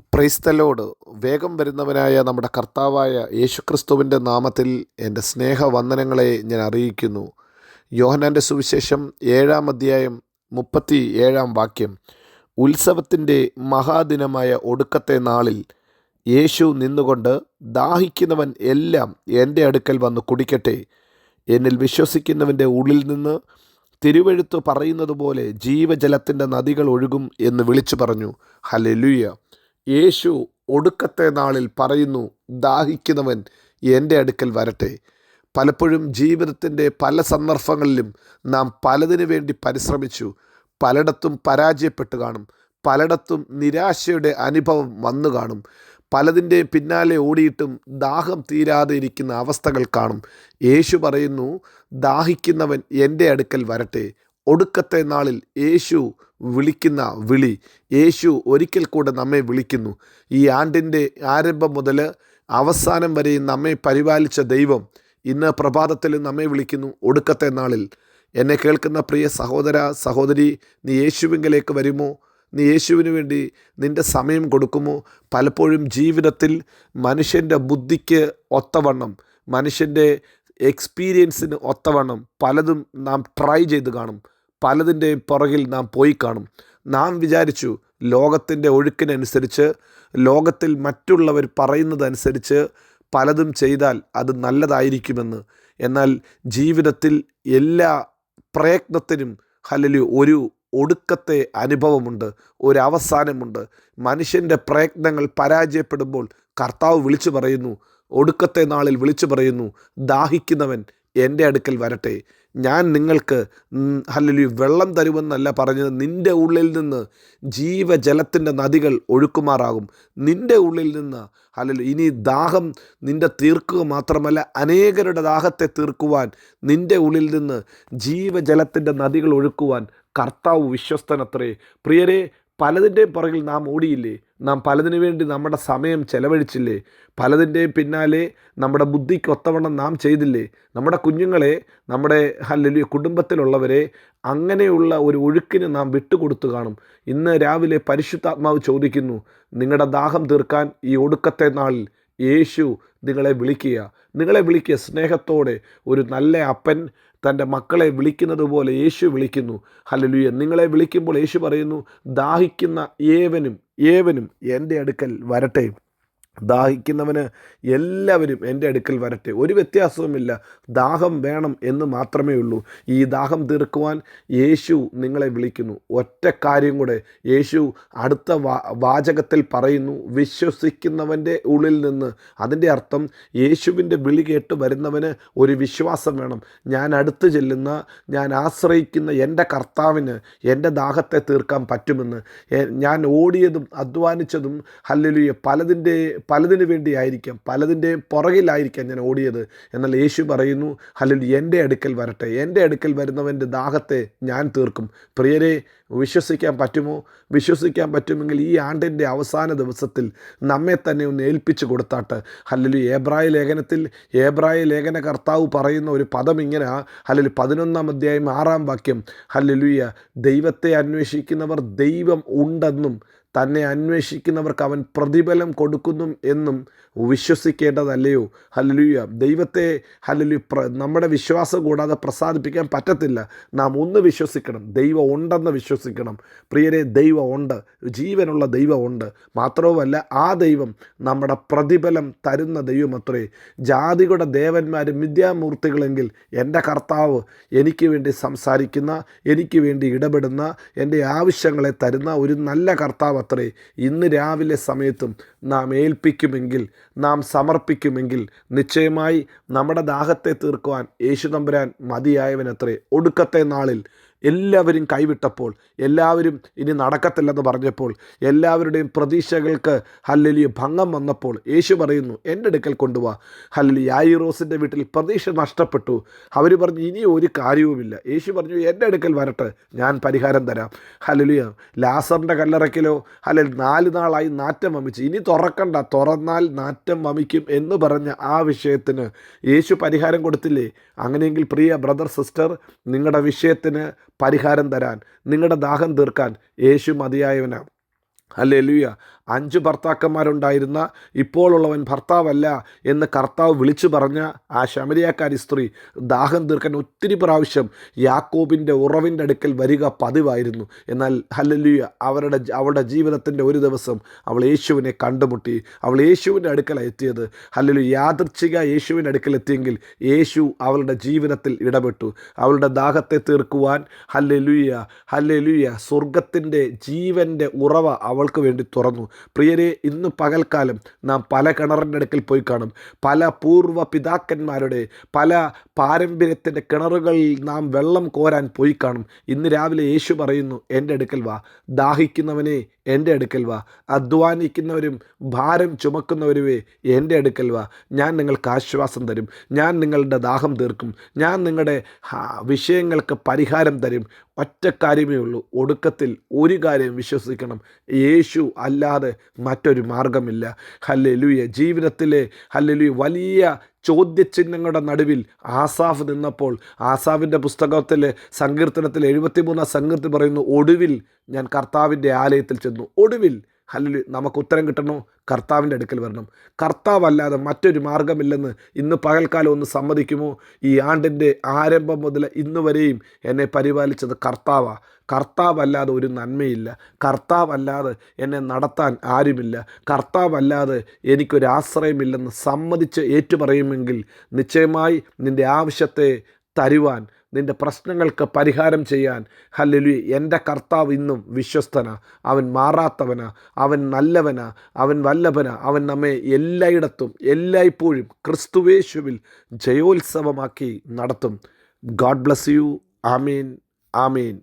ക്രൈസ്തലോട് വേഗം വരുന്നവനായ നമ്മുടെ കർത്താവായ യേശുക്രിസ്തുവിന്റെ നാമത്തിൽ എന്റെ സ്നേഹവന്ദനങ്ങളെ ഞാൻ അറിയിക്കുന്നു. യോഹനാന്റെ സുവിശേഷം ഏഴാം അധ്യായം മുപ്പത്തി ഏഴാം വാക്യം. ഉത്സവത്തിന്റെ മഹാദിനമായ ഒടുക്കത്തെ നാളിൽ യേശു നിന്നുകൊണ്ട് ദാഹിക്കുന്നവൻ എല്ലാം എന്റെ അടുക്കൽ വന്ന് കുടിക്കട്ടെ. എന്നിൽ വിശ്വസിക്കുന്നവന്റെ ഉള്ളിൽ നിന്ന് തിരുവഴുത്ത് പറയുന്നത് പോലെ ജീവജലത്തിന്റെ നദികൾ ഒഴുകും എന്ന് വിളിച്ചു പറഞ്ഞു. ഹലെലുയ യേശു ഒടുക്കത്തെ നാളിൽ പറയുന്നു ദാഹിക്കുന്നവൻ എന്റെ അടുക്കൽ വരട്ടെ. പലപ്പോഴും ജീവിതത്തിന്റെ പല സന്ദർഭങ്ങളിലും നാം പലതിനു വേണ്ടി പരിശ്രമിച്ചു. പലയിടത്തും പരാജയപ്പെട്ട് കാണും. പലയിടത്തും നിരാശയുടെ അനുഭവം വന്നു കാണും. പലതിന്റെ പിന്നാലെ ഓടിയിട്ടും ദാഹം തീരാതെ ഇരിക്കുന്ന അവസ്ഥകൾ കാണും. യേശു പറയുന്നു ദാഹിക്കുന്നവൻ എന്റെ അടുക്കൽ വരട്ടെ. ഒടുക്കത്തെ നാളിൽ യേശു വിളിക്കുന്ന വിളി യേശു ഒരിക്കൽ കൂടെ നമ്മെ വിളിക്കുന്നു. ഈ ആണ്ടിന്റെ ആരംഭം മുതൽ അവസാനം വരെയും നമ്മെ പരിപാലിച്ച ദൈവം ഇന്ന് പ്രഭാതത്തിൽ നമ്മെ വിളിക്കുന്നു ഒടുക്കത്തെ നാളിൽ. എന്നെ കേൾക്കുന്ന പ്രിയ സഹോദര സഹോദരി നീ യേശുവിങ്കലേക്ക് വരുമോ? നീ യേശുവിന് വേണ്ടി നിന്റെ സമയം കൊടുക്കുമോ? പലപ്പോഴും ജീവിതത്തിൽ മനുഷ്യന്റെ ബുദ്ധിക്ക് ഒത്തവണ്ണം മനുഷ്യന്റെ എക്സ്പീരിയൻസിന് ഒത്തവണ്ണം പലതും നാം ട്രൈ ചെയ്ത് കാണും. പലതിന്റെ പുറകിൽ നാം പോയി കാണും. നാം വിചാരിച്ചു ലോകത്തിന്റെ ഒഴുക്കിനനുസരിച്ച് ലോകത്തിൽ മറ്റുള്ളവർ പറയുന്നതനുസരിച്ച് പലതും ചെയ്താൽ അത് നല്ലതായിരിക്കുമെന്ന്. എന്നാൽ ജീവിതത്തിൽ എല്ലാ പ്രയത്നത്തിനും അല്ലെങ്കിൽ ഒരു ഒടുക്കത്തെ അനുഭവമുണ്ട് ഒരു മനുഷ്യന്റെ പ്രയത്നങ്ങൾ പരാജയപ്പെടുമ്പോൾ കർത്താവ് വിളിച്ചു പറയുന്നു ഒടുക്കത്തെ നാളിൽ വിളിച്ചു പറയുന്നു ദാഹിക്കുന്നവൻ എന്റെ അടുക്കൽ വരട്ടെ. ഞാൻ നിങ്ങൾക്ക് അല്ലെങ്കിൽ വെള്ളം തരുമെന്നല്ല പറഞ്ഞത്. നിന്റെ ഉള്ളിൽ നിന്ന് ജീവജലത്തിന്റെ നദികൾ ഒഴുക്കുമാറാകും. നിന്റെ ഉള്ളിൽ നിന്ന് അല്ലെങ്കിൽ ഇനി ദാഹം നിന്റെ തീർക്കുക മാത്രമല്ല അനേകരുടെ ദാഹത്തെ തീർക്കുവാൻ നിന്റെ ഉള്ളിൽ നിന്ന് ജീവജലത്തിന്റെ നദികൾ ഒഴുക്കുവാൻ കർത്താവ് വിശ്വസ്തനത്രേ. പ്രിയരെ പലതിന്റെയും പുറകിൽ നാം ഓടിയില്ലേ? നാം പലതിനു വേണ്ടി നമ്മുടെ സമയം ചെലവഴിച്ചില്ലേ? പലതിന്റെയും പിന്നാലെ നമ്മുടെ ബുദ്ധിക്ക് ഒത്തവണ്ണം നാം ചെയ്തില്ലേ? നമ്മുടെ കുഞ്ഞുങ്ങളെ നമ്മുടെ അല്ലെങ്കിൽ കുടുംബത്തിലുള്ളവരെ അങ്ങനെയുള്ള ഒരു ഒഴുക്കിന് നാം വിട്ടുകൊടുത്തു കാണും. ഇന്ന് രാവിലെ പരിശുദ്ധാത്മാവ് ചോദിക്കുന്നു നിങ്ങളുടെ ദാഹം തീർക്കാൻ ഈ ഒടുക്കത്തെ നാളിൽ യേശു നിങ്ങളെ വിളിക്കുക. നിങ്ങളെ വിളിക്കുക സ്നേഹത്തോടെ. ഒരു നല്ല അപ്പൻ തന്റെ മക്കളെ വിളിക്കുന്നത് പോലെ യേശു വിളിക്കുന്നു. ഹലലുയ നിങ്ങളെ വിളിക്കുമ്പോൾ യേശു പറയുന്നു ദാഹിക്കുന്ന ഏവനും ഏവനും എന്റെ അടുക്കൽ വരട്ടെ. ദാഹിക്കുന്നവന് എല്ലാവരും എന്റെ അടുക്കൽ വരട്ടെ. ഒരു വ്യത്യാസവുമില്ല. ദാഹം വേണം എന്ന് മാത്രമേ ഉള്ളൂ. ഈ ദാഹം തീർക്കുവാൻ യേശു നിങ്ങളെ വിളിക്കുന്നു. ഒറ്റ കാര്യം കൂടെ. യേശു അടുത്ത വാചകത്തിൽ പറയുന്നു വിശ്വസിക്കുന്നവന്റെ ഉള്ളിൽ നിന്ന്. അതിന്റെ അർത്ഥം യേശുവിന്റെ വിളി കേട്ട് വരുന്നവന് ഒരു വിശ്വാസം വേണം. ഞാൻ അടുത്ത് ചെല്ലുന്ന ഞാൻ ആശ്രയിക്കുന്ന എന്റെ കർത്താവിന് എന്റെ ദാഹത്തെ തീർക്കാൻ പറ്റുമെന്ന്. ഞാൻ ഓടിയതും അധ്വാനിച്ചതും ഹല്ലുലിയ പലതിന്റെ പലതിനു വേണ്ടിയായിരിക്കാം പലതിന്റെ പുറകിലായിരിക്കാം ഞാൻ ഓടിയത് എന്നാൽ യേശു പറയുന്നു അല്ലെങ്കിൽ എന്റെ അടുക്കൽ വരട്ടെ എന്റെ അടുക്കൽ വരുന്നവന്റെ ദാഹത്തെ ഞാൻ തീർക്കും. പ്രിയരെ വിശ്വസിക്കാൻ പറ്റുമോ? വിശ്വസിക്കാൻ പറ്റുമെങ്കിൽ ഈ ആണ്ടിന്റെ അവസാന ദിവസത്തിൽ നമ്മെ തന്നെ ഒന്ന് ഏൽപ്പിച്ചു കൊടുത്താട്ട്. അല്ലെങ്കിൽ ഏബ്രായ ലേഖനത്തിൽ ഏബ്രായ ലേഖന കർത്താവ് പറയുന്ന ഒരു പദം ഇങ്ങനെ അല്ലെങ്കിൽ പതിനൊന്നാം അധ്യായം ആറാം വാക്യം ഹല്ലുയ ദൈവത്തെ അന്വേഷിക്കുന്നവർ ദൈവം ഉണ്ടെന്നും തന്നെ അന്വേഷിക്കുന്നവർക്ക് അവൻ പ്രതിഫലം കൊടുക്കുന്നു എന്നും വിശ്വസിക്കേണ്ടതല്ലയോ? ഹലലുയ ദൈവത്തെ ഹലലു പ്ര നമ്മുടെ വിശ്വാസം കൂടാതെ പ്രസാദിപ്പിക്കാൻ പറ്റത്തില്ല. നാം ഒന്ന് വിശ്വസിക്കണം. ദൈവം ഉണ്ടെന്ന് വിശ്വസിക്കണം. പ്രിയരെ ദൈവം ഉണ്ട്. ജീവനുള്ള ദൈവം ഉണ്ട്. മാത്രവുമല്ല ആ ദൈവം നമ്മുടെ പ്രതിഫലം തരുന്ന ദൈവം അത്രേ ജാതികളുടെ ദേവന്മാരും മിഥ്യാമൂർത്തികളെങ്കിൽ എന്റെ കർത്താവ് എനിക്ക് വേണ്ടി സംസാരിക്കുന്ന എനിക്ക് വേണ്ടി ഇടപെടുന്ന എന്റെ ആവശ്യങ്ങളെ തരുന്ന ഒരു നല്ല കർത്താവ് അത്രേ ഇന്ന് രാവിലെ സമയത്തും നാം ഏൽപ്പിക്കുമെങ്കിൽ നാം സമർപ്പിക്കുമെങ്കിൽ നിശ്ചയമായി നമ്മുടെ ദാഹത്തെ തീർക്കുവാൻ യേശു തമ്പുരാൻ മതിയായവനത്രേ. ഒടുക്കത്തെ നാളിൽ എല്ലാവരും കൈവിട്ടപ്പോൾ എല്ലാവരും ഇനി നടക്കത്തില്ലെന്ന് പറഞ്ഞപ്പോൾ എല്ലാവരുടെയും പ്രതീക്ഷകൾക്ക് ഹല്ലലി ഭംഗം വന്നപ്പോൾ യേശു പറയുന്നു എന്റെ അടുക്കൽ കൊണ്ടുപോവാ ഹല്ലലി യായിറോസിന്റെ വീട്ടിൽ പ്രതീക്ഷ നഷ്ടപ്പെട്ടു. അവർ പറഞ്ഞു ഇനി ഒരു കാര്യവുമില്ല. യേശു പറഞ്ഞു എന്റെ അടുക്കൽ വരട്ടെ ഞാൻ പരിഹാരം തരാം. ഹല്ലലിയ ലാസറിന്റെ കല്ലറയ്ക്കലോ അല്ലെങ്കിൽ നാല് നാളായി നാറ്റം വമിച്ച്. ഇനി തുറക്കണ്ട തുറന്നാൽ നാറ്റം വമിക്കും എന്ന് പറഞ്ഞ ആ വിഷയത്തിന് യേശു പരിഹാരം കൊടുത്തില്ലേ? അങ്ങനെയെങ്കിൽ പ്രിയ ബ്രദർ സിസ്റ്റർ നിങ്ങളുടെ വിഷയത്തിന് പരിഹാരം തരാൻ നിങ്ങളുടെ ദാഹം തീർക്കാൻ യേശു മതിയായവനാണ് ഹല്ലേലൂയ. അഞ്ച് ഭർത്താക്കന്മാരുണ്ടായിരുന്ന ഇപ്പോഴുള്ളവൻ ഭർത്താവല്ല എന്ന് കർത്താവ് വിളിച്ചു പറഞ്ഞ ആ ശമരിയാക്കാരി സ്ത്രീ ദാഹം തീർക്കാൻ ഒത്തിരി പ്രാവശ്യം യാക്കോബിന്റെ ഉറവിന്റെ അടുക്കൽ വരിക പതിവായിരുന്നു. എന്നാൽ ഹല്ലല്ലുയ അവരുടെ അവളുടെ ജീവിതത്തിന്റെ ഒരു ദിവസം അവൾ യേശുവിനെ കണ്ടുമുട്ടി. അവൾ യേശുവിന്റെ അടുക്കൽ എത്തിയത്. ഹല്ലലു യാദർച്ഛിക യേശുവിന്റെ അടുക്കൽ എത്തിയെങ്കിൽ യേശു അവളുടെ ജീവിതത്തിൽ ഇടപെട്ടു. അവളുടെ ദാഹത്തെ തീർക്കുവാൻ ഹല്ലലുയ ഹല്ലലുയ സ്വർഗത്തിന്റെ ജീവന്റെ ഉറവ അവൾക്ക് വേണ്ടി തുറന്നു. പ്രിയരെ ഇന്ന് പകൽക്കാലം നാം പല കിണറിന്റെ അടുക്കൽ പോയി കാണും. പല പൂർവ പിതാക്കന്മാരുടെ പല പാരമ്പര്യത്തിന്റെ കിണറുകളിൽ നാം വെള്ളം കോരാൻ പോയി കാണും. ഇന്ന് രാവിലെ യേശു പറയുന്നു എന്റെ അടുക്കൽ വാ. ദാഹിക്കുന്നവനെ എന്റെ അടുക്കൽ വാ. അധ്വാനിക്കുന്നവരും ഭാരം ചുമക്കുന്നവരുമേ എന്റെ അടുക്കൽ വാ. ഞാൻ നിങ്ങൾക്ക് ആശ്വാസം തരും. ഞാൻ നിങ്ങളുടെ ദാഹം തീർക്കും. ഞാൻ നിങ്ങളുടെ വിഷയങ്ങൾക്ക് പരിഹാരം തരും. ഒറ്റ കാര്യമേ ഉള്ളൂ. ഒടുക്കത്തിൽ ഒരു കാര്യം വിശ്വസിക്കണം. യേശു അല്ലാതെ മറ്റൊരു മാർഗമില്ല ഹല്ലേലൂയ. ജീവിതത്തിലെ ഹല്ലേലൂയ വലിയ ചോദ്യചിഹ്നങ്ങളുടെ നടുവിൽ ആസാഫ് നിന്നപ്പോൾ ആസാഫിന്റെ പുസ്തകത്തിൽ സങ്കീർത്തനത്തിൽ എഴുപത്തിമൂന്നാം സങ്കീർത്തി പറയുന്നു ഒടുവിൽ ഞാൻ കർത്താവിന്റെ ആലയത്തിൽ ചെന്നു. ഒടുവിൽ ഹല്ലേലൂയ നമുക്ക് ഉത്തരം കിട്ടണോ കർത്താവിന്റെ അടുക്കൽ വരണം. കർത്താവല്ലാതെ മറ്റൊരു മാർഗമില്ലെന്ന് ഇന്ന് പകൽക്കാലം ഒന്ന് സമ്മതിക്കുമോ? ഈ ആണ്ടിന്റെ ആരംഭം മുതൽ ഇന്ന് വരെയും എന്നെ പരിപാലിച്ചത് കർത്താവാണ് കർത്താവല്ലാതെ ഒരു നന്മയില്ല. കർത്താവല്ലാതെ എന്നെ നടത്താൻ ആരുമില്ല. കർത്താവല്ലാതെ എനിക്കൊരു ആശ്രയമില്ലെന്ന് സമ്മതിച്ച് ഏറ്റുപറയുമെങ്കിൽ നിശ്ചയമായി നിന്റെ ആവശ്യത്തെ തരുവാൻ നിന്റെ പ്രശ്നങ്ങൾക്ക് പരിഹാരം ചെയ്യാൻ. ഹല്ലലു എന്റെ കർത്താവ് ഇന്നും വിശ്വസ്തന. അവൻ മാറാത്തവന. അവൻ നല്ലവന. അവൻ വല്ലഭന. അവൻ നമ്മെ എല്ലായിടത്തും എല്ലായ്പ്പോഴും ക്രിസ്തുവേശുവിൽ ജയോത്സവമാക്കി നടത്തും. God bless you. Amin. Amin.